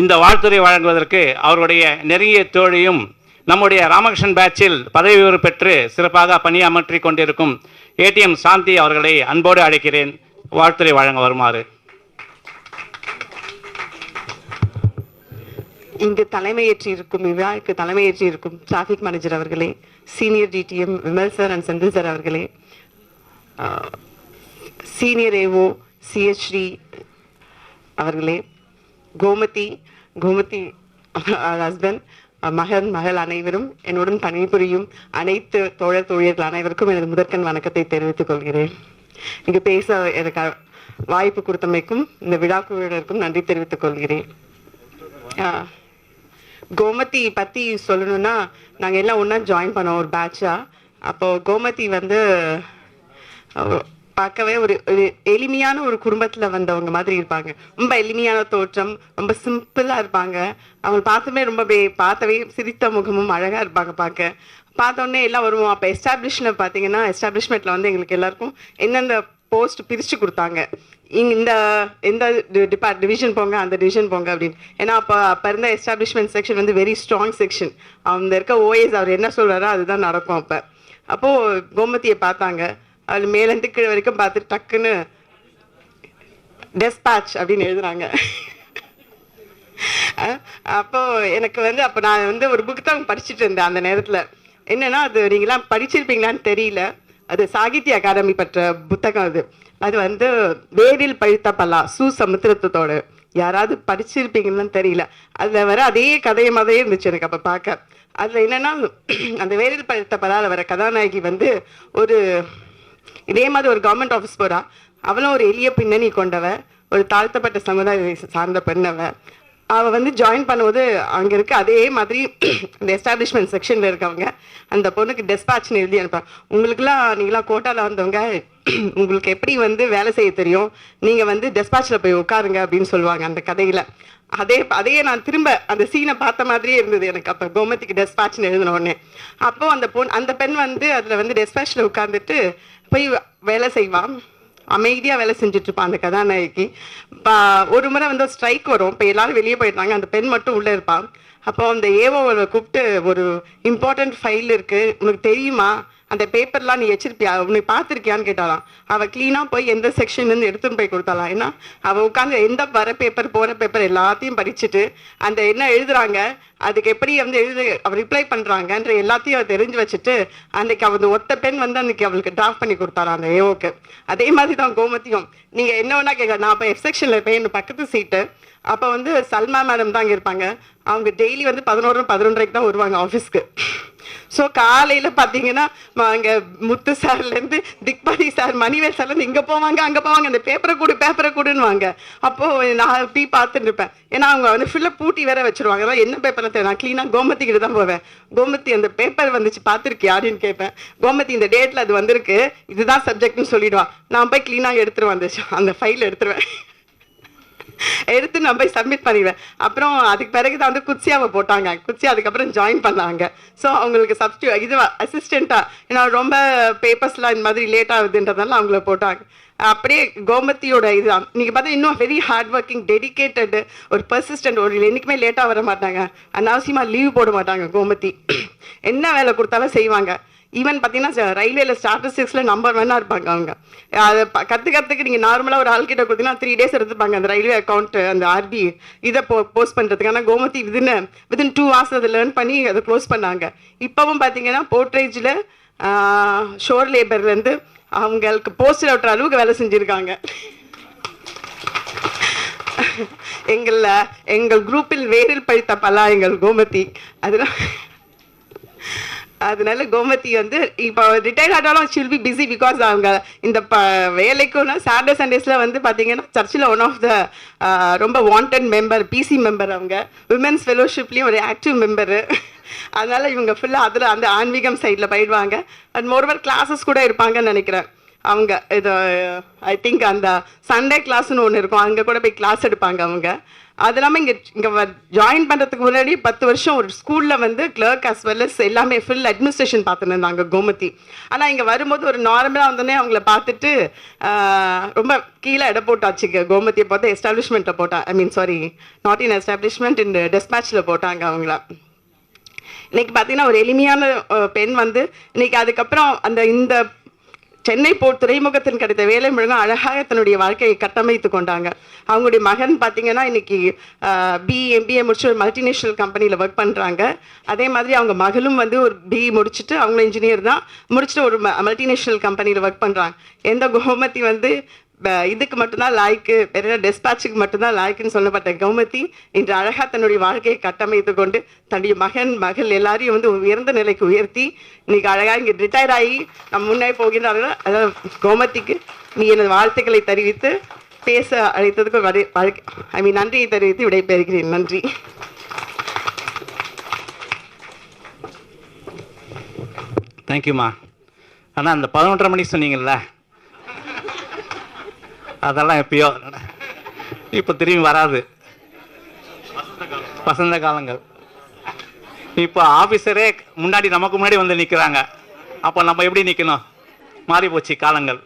இந்த வாழ்த்துறை வழங்குவதற்கு அவருடைய நெருங்கிய தோழியும் நம்முடைய ராமகிருஷ்ணன் பேட்சில் பதவி உயர்வு பெற்று சிறப்பாக பணியமற்றி கொண்டிருக்கும் ஏடிஎம் சாந்தி அவர்களை அன்போடு அழைக்கிறேன். வாழ்த்துறை வழங்க வருமாறு. இங்கு தலைமையேற்றி இருக்கும் இவ்விழாவுக்கு தலைமையேற்றி இருக்கும் டிராஃபிக் மேனேஜர் அவர்களே senior DTM Vimal sir and Senthil sir அவர்களே சீனியர் ஏஓ சிஎஸ்ஸ்ரீ அவர்களே கோமதி கோமதி ஹஸ்பண்ட் மகன் மகள் அனைவரும் என்னுடன் பணிபுரியும் அனைத்து தோழர் தோழியர்கள் அனைவருக்கும் எனது முதற்கண் வணக்கத்தை தெரிவித்துக் கொள்கிறேன். இங்கு பேச எனக்கு வாய்ப்பு கொடுத்தமைக்கும் இந்த விழா குழுவினருக்கும் நன்றி தெரிவித்துக் கொள்கிறேன். கோமதி பத்தி சொல்லணும்னா நாங்கள் எல்லாம் ஒன்றா ஜாயின் பண்ணோம் ஒரு பேட்சா அப்போ கோமதி வந்து பார்க்கவே ஒரு ஒரு எளிமையான ஒரு குடும்பத்துல வந்தவங்க மாதிரி இருப்பாங்க. ரொம்ப எளிமையான தோற்றம் ரொம்ப சிம்பிளா இருப்பாங்க. அவங்க பார்த்தமே ரொம்ப பார்த்தவே சிரித்த முகமும் அழகா இருப்பாங்க பார்க்க. பார்த்தோன்னே எல்லாம் வருவோம். அப்போ எஸ்டாப்ளிஷ்ல பார்த்தீங்கன்னா எஸ்டாப்ளிஷ்மெண்ட்ல வந்து எங்களுக்கு எல்லாருக்கும் எந்தெந்த போஸ்ட் பிரித்து கொடுத்தாங்க. இங்கே இந்த எந்த டிபார்ட் டிவிஷன் போங்க அந்த டிவிஷன் போங்க அப்படின்னு. ஏன்னா அப்போ அப்போ இருந்த எஸ்டாப்ளிஷ்மெண்ட் செக்ஷன் வந்து வெரி ஸ்ட்ராங் செக்ஷன் அந்த இருக்க ஓஎஸ் அவர் என்ன சொல்கிறாரோ அதுதான் நடக்கும் அப்போ. அப்போது கோமதியை பார்த்தாங்க. அது மேலேருந்து கீழே வரைக்கும் பார்த்துட்டு டக்குன்னு டெஸ்பேட்ச் அப்படின்னு எழுதுறாங்க. அப்போ எனக்கு வந்து அப்போ நான் வந்து ஒரு புக் தான் படிச்சுட்டு இருந்தேன் அந்த நேரத்தில். என்னன்னா அது நீங்களாம் படிச்சிருப்பீங்களான்னு தெரியல. அது சாகித்ய அகாடமி பற்ற புத்தகம் அது. அது வந்து வேரில் பழுத்த பல்லா சு சமுத்திரத்தோட. யாராவது படிச்சிருப்பீங்கன்னு தெரியல. அதில் வர அதே கதையை மாதிரியே இருந்துச்சு எனக்கு அப்போ பார்க்க. அதில் என்னன்னா அந்த வேரில் பழுத்த பல்லாவில் வர கதாநாயகி வந்து ஒரு இதே மாதிரி ஒரு கவர்மெண்ட் ஆஃபீஸ் போகிறா அவளும் ஒரு எளிய பின்னணி கொண்டவ ஒரு தாழ்த்தப்பட்ட சமுதாயத்தை சார்ந்த பெண்ணவ. அவள் வந்து ஜாயின் பண்ணும்போது அங்கே இருக்க அதே மாதிரி இந்த எஸ்டாப்ளிஷ்மெண்ட் செக்ஷன்ல இருக்கவங்க அந்த பொண்ணுக்கு டெஸ்பாட்ச்னு எழுதி அனுப்பா உங்களுக்குலாம் நீங்களாம் கோட்டால வந்தவங்க உங்களுக்கு எப்படி வந்து வேலை செய்ய தெரியும்? நீங்க வந்து டெஸ்பாட்ச்ல போய் உட்காருங்க அப்படின்னு சொல்லுவாங்க அந்த கதையில். அதே அதையே நான் திரும்ப அந்த சீனை பார்த்த மாதிரியே இருந்தது எனக்கு. அப்போ கோமதிக்கு டெஸ்பாட்ச்னு எழுதின உடனே. அப்போ அந்த பொண் அந்த பெண் வந்து அதில் வந்து டெஸ்பாட்சில் உட்காந்துட்டு போய் வேலை செய்வான் அமைதியாக வேலை செஞ்சுட்டு இருப்பான் அந்த கதாநாயகி. இப்போ ஒரு முறை வந்து ஸ்ட்ரைக் வரும். இப்போ எல்லாரும் வெளியே போயிடுறாங்க. அந்த பெண் மட்டும் உள்ளே இருப்பான். அப்போ அந்த ஏவோவை கூப்பிட்டு ஒரு இம்பார்ட்டன்ட் ஃபைல் இருக்குது உனக்கு தெரியுமா? அந்த பேப்பர்லாம் நீ வச்சிருப்பியா? உன்னை பார்த்துருக்கியான்னு கேட்டாலாம் அவள் க்ளீனாக போய் எந்த செக்ஷன்லேருந்து எடுத்துன்னு போய் கொடுத்தாலாம் ஏன்னா அவள் உட்காந்து எந்த வர பேப்பர் போகிற பேப்பர் எல்லாத்தையும் படிச்சுட்டு அந்த என்ன எழுதுறாங்க அதுக்கு எப்படி வந்து எழுது அவள் ரிப்ளை பண்ணுறாங்கன்ற எல்லாத்தையும் அவள் தெரிஞ்சு வச்சுட்டு அன்றைக்கு அவள் ஒத்த பெண் வந்து அன்றைக்கி அவளுக்கு டிராஃப்ட் பண்ணி கொடுத்தாராம் அந்த ஏஓக்கு அதே மாதிரி தான் கோமத்தியும் நீங்கள் என்ன வேணா கேட்க நான் இப்போ எஃப் செக்ஷனில் இருப்பேன் என் பக்கத்து சீட்டு அப்போ வந்து சல்மா மேடம் தான் அங்கே இருப்பாங்க. அவங்க டெய்லி வந்து பதினோரு பதினொன்றரைக்கு தான் வருவாங்க ஆஃபீஸ்க்கு ஸோ காலையில் பார்த்தீங்கன்னா அங்கே முத்து சார்லேருந்து திக்பாதி சார் மணிவேல் சார்லேருந்து இங்கே போவாங்க அங்கே போவாங்க அந்த பேப்பரை கொடு பேப்பரை கொடுன்னுவாங்க. அப்போது நான் போய் பார்த்துட்டு இருப்பேன். ஏன்னா அவங்க வந்து ஃபுல்லாக பூட்டி வேற வச்சிருவாங்க. அதான் என்ன பேப்பரில் தேவை நான் க்ளீனாக கோமதி கிட்ட தான் போவேன். கோமத்தி அந்த பேப்பர் வந்துச்சு பார்த்துருக்கு யாருன்னு கேட்பேன். கோமத்தி இந்த டேட்டில் அது வந்திருக்கு. இதுதான் சப்ஜெக்ட்னு சொல்லிடுவான் நான் போய் க்ளீனாக எடுத்துருவேன் அந்த அந்த ஃபைல் எடுத்துருவேன். எடுத்து நான் போய் சப்மிட் பண்ணிடுவேன். அப்புறம் அதுக்கு பிறகு தான் வந்து குச்சியாவை போட்டாங்க. குச்சி அதுக்கப்புறம் ஜாயின் பண்ணாங்க. ஸோ அவங்களுக்கு சப்ஸ்டியூ இது அசிஸ்டண்ட்டாக ஏன்னா ரொம்ப பேப்பர்ஸ்லாம் இந்த மாதிரி லேட் ஆகுதுன்றதால அவங்கள போட்டாங்க. அப்படியே கோமத்தியோட இதுதான். நீங்கள் பார்த்தா இன்னும் வெரி ஹார்ட் ஒர்க்கிங் டெடிகேட்டட் ஒரு பர்சிஸ்டன்ட் ஒரு என்றைக்குமே லேட்டாக வர மாட்டாங்க. அனாவசியமாக லீவ் போட மாட்டாங்க கோமதி. என்ன வேலை கொடுத்தாலும் செய்வாங்க. ஈவன் பார்த்தீங்கன்னா ரயில்வேல ஸ்டாட்டிஸ்டிக்ஸில் நம்பர் ஒன்னாக இருப்பாங்க அவங்க. அதை ப- கத்துக்கிறதுக்கு நீங்கள் நார்மலாக ஒரு ஆள்கிட்ட கொடுத்தீங்கன்னா த்ரீ டேஸ் எடுத்துப்பாங்க அந்த ரயில்வே அக்கௌண்ட் அந்த ஆர்பி இதை போ போஸ்ட் பண்ணுறதுக்கு ஆனால் Gomathi within within two hours அதை லேர்ன் பண்ணி அதை க்ளோஸ் பண்ணாங்க. இப்போவும் பார்த்தீங்கன்னா போர்ட்ரேஜில் ஷோர் லேபர்லேருந்து அவங்களுக்கு போஸ்டர் ஓட்டுற அளவுக்கு வேலை செஞ்சுருக்காங்க. எங்களில் எங்கள் குரூப்பில் வேரில் பழித்த பலா எங்கள் கோமதி. அதெல்லாம் அதனால கோமதி வந்து இப்போ ரிட்டையர் ஆனாலும் ஷில் பி பிஸி பிகாஸ் அவங்க இந்த ப வேலைக்கும்னா சாட்டர்டே சண்டேஸில் வந்து பார்த்தீங்கன்னா சர்ச்சில் ஒன் ஆஃப் த ரொம்ப வாண்டட் மெம்பர் பிசி மெம்பர் அவங்க. விமென்ஸ் ஃபெலோஷிப்லேயும் ஒரு ஆக்டிவ் மெம்பரு அதனால இவங்க ஃபுல்லாக அதில் அந்த ஆன்மீகம் சைடில் போயிடுவாங்க. அண்ட் மோர்வர் கிளாஸஸ் கூட இருப்பாங்கன்னு நினைக்கிறேன். அவங்க இது ஐ திங்க் அந்த சண்டே கிளாஸ்னு ஒன்று இருக்கும். அங்கே கூட போய் கிளாஸ் எடுப்பாங்க அவங்க. அது இல்லாமல் இங்கே இங்கே ஜாயின் பண்ணுறதுக்கு முன்னாடி பத்து வருஷம் ஒரு ஸ்கூலில் வந்து கிளர்க் அஸ் வெல் அஸ் எல்லாமே ஃபுல் அட்மினிஸ்ட்ரேஷன் பார்த்துன்னு இருந்தாங்க கோமதி. ஆனால் இங்கே வரும்போது ஒரு நார்மலாக வந்தோடனே அவங்கள பார்த்துட்டு ரொம்ப கீழே இட போட்டாச்சு கோமதியை பார்த்து எஸ்டாப்ளிஷ்மெண்ட்டில் போட்டா I mean sorry not in establishment இந்த டெஸ்பேச்சில் போட்டாங்க அவங்கள. இன்னைக்கு பார்த்தீங்கன்னா ஒரு எளிமையான பெண் வந்து இன்னைக்கு அதுக்கப்புறம் அந்த இந்த சென்னை போர் துறைமுகத்தின் கிடைத்த வேலை முழுங்க அழகாக தன்னுடைய வாழ்க்கையை கட்டமைத்து கொண்டாங்க. அவங்களுடைய மகன் பார்த்தீங்கன்னா இன்னைக்கு பிஇ எம்பிஏ முடிச்சு ஒரு மல்டிநேஷனல் கம்பெனியில் ஒர்க் பண்ணுறாங்க அதே மாதிரி அவங்க மகளும் வந்து ஒரு பிஇ முடிச்சுட்டு அவங்களும் இன்ஜினியர் தான். முடிச்சுட்டு ஒரு மல்டிநேஷனல் கம்பெனியில் ஒர்க் பண்ணுறாங்க எந்த கோமதி வந்து இதுக்கு மட்டும்தான் லாய்க்கு வேற டெஸ்பாச்சுக்கு மட்டும்தான் லாய்க்குன்னு சொல்லப்பட்ட கௌமதி இன்று அழகா தன்னுடைய வாழ்க்கையை கட்டமைத்து கொண்டு தன்னுடைய மகன் மகள் எல்லாரையும் வந்து உயர்ந்த நிலைக்கு உயர்த்தி இன்னைக்கு அழகா இங்கே ரிட்டையர் ஆகி நம்ம முன்னே போகின்றார்கள். அதாவது கோமதிக்கு நீ எனது வாழ்த்துக்களை தெரிவித்து பேச அழைத்ததுக்கு ஐ மீன் நன்றியை தெரிவித்து விடைபெறுகிறேன். நன்றி. தேங்க்யூம்மா ஆனால் அந்த பதினொன்றரை மணி சொன்னீங்கல்ல? அதெல்லாம் எப்பயோ. இப்போ திரும்பி வராது. வசந்த காலங்கள். இப்போ ஆஃபீஸரே முன்னாடி நமக்கு முன்னாடி வந்து நிற்கிறாங்க அப்போ நம்ம எப்படி நிற்கணும் மாறி போச்சு காலங்கள்.